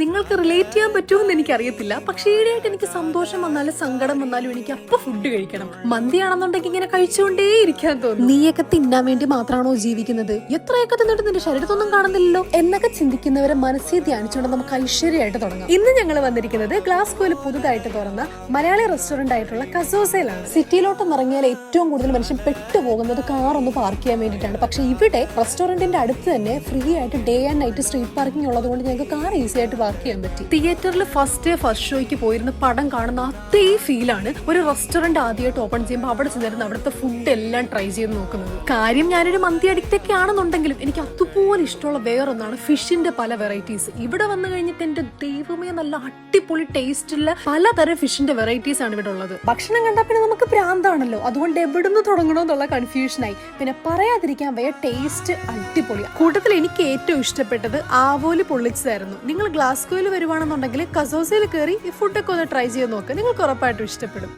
നിങ്ങൾക്ക് റിലേറ്റ് ചെയ്യാൻ പറ്റുമെന്ന് എനിക്കറിയത്തില്ല. പക്ഷേ ഈടെയായിട്ട് എനിക്ക് സന്തോഷം വന്നാലും സങ്കടം വന്നാലും എനിക്ക് അപ്പൊ ഫുഡ് കഴിക്കണം. മന്തിയാണെന്നുണ്ടെങ്കിൽ ഇങ്ങനെ കഴിച്ചുകൊണ്ടേ ഇരിക്കാൻ തോന്നും. നീയൊക്കെ തിന്നാൻ വേണ്ടി മാത്രമാണോ ജീവിക്കുന്നത്? എത്രയൊക്കെ തിന്നിട്ട് നിന്റെ ശരീരത്തൊന്നും കാണുന്നില്ലല്ലോ. എന്നൊക്കെ ചിന്തിക്കുന്നവരെ മനസ്സിൽ ധ്യാനിച്ചുകൊണ്ട് നമുക്ക് ഐശ്വര്യമായിട്ട് തുടങ്ങാം. ഇന്ന് ഞങ്ങൾ വന്നിരിക്കുന്നത് ഗ്ലാസ്കോയിൽ പുതുതായിട്ട് തുറന്ന മലയാളി റെസ്റ്റോറന്റ് ആയിട്ടുള്ള കസോസയിലാണ്. സിറ്റിയിലോട്ട് ഇറങ്ങിയാൽ ഏറ്റവും കൂടുതൽ മനുഷ്യൻ പെട്ടുപോകുന്നത് കാർ ഒന്ന് പാർക്ക് ചെയ്യാൻ വേണ്ടിയിട്ടാണ്. പക്ഷെ ഇവിടെ റെസ്റ്റോറന്റിന്റെ അടുത്ത് തന്നെ ഫ്രീ ആയിട്ട് day and night street parking ഉള്ളത് കൊണ്ട് ഞങ്ങൾക്ക് കാർ ഈസി ആയിട്ട് പാർക്ക് ചെയ്യാൻ പറ്റി. തിയേറ്ററിൽ ഫസ്റ്റ് ഡേ ഫസ്റ്റ് ഷോയ്ക്ക് പോയിരുന്ന പടം കാണുന്ന അതേ ഫീലാണ് ഒരു റെസ്റ്റോറന്റ് ആദ്യമായിട്ട് ഓപ്പൺ ചെയ്യുമ്പോൾ അവിടെ ചെന്നിരുന്ന് അവിടുത്തെ ഫുഡ് എല്ലാം ട്രൈ ചെയ്ത് നോക്കുന്നത്. കാര്യം ഞാനൊരു മന്തി അഡിക്റ്റ് ഒക്കെ ആണെന്നുണ്ടെങ്കിലും എനിക്ക് അതുപോലെ ഇഷ്ടമുള്ള വേറൊന്നാണ് ഫിഷിന്റെ പല വെറൈറ്റീസ് ഇവിടെ വന്നു കഴിഞ്ഞിട്ട് എന്റെ ദൈവമേ നല്ല അടിപൊളി ടേസ്റ്റുള്ള പലതരം ഫിഷിന്റെ വെറൈറ്റീസ് ആണ് ഇവിടെ ഉള്ളത്. ഭക്ഷണം കണ്ടാൽ പിന്നെ നമുക്ക് പ്രാന്താണല്ലോ അതുകൊണ്ട് എവിടുന്ന് തുടങ്ങണമെന്നുള്ള കൺഫ്യൂഷനായി പിന്നെ പറയാതിരിക്കാൻ വയ്യ ടേസ്റ്റ് അടിപൊളി കൂട്ടത്തിൽ എനിക്ക് ഏറ്റവും ഇഷ്ടപ്പെട്ടത് ആവോൽ പൊള്ളിച്ചതായിരുന്നു. നിങ്ങൾ ഗ്ലാസ്കോയിൽ വരുവാണെന്നുണ്ടെങ്കിൽ കസോസയിൽ കയറി ഈ ഫുഡൊക്കെ ഒന്ന് ട്രൈ ചെയ്ത് നോക്ക്. നിങ്ങൾക്ക് ഉറപ്പായിട്ടും ഇഷ്ടപ്പെടും.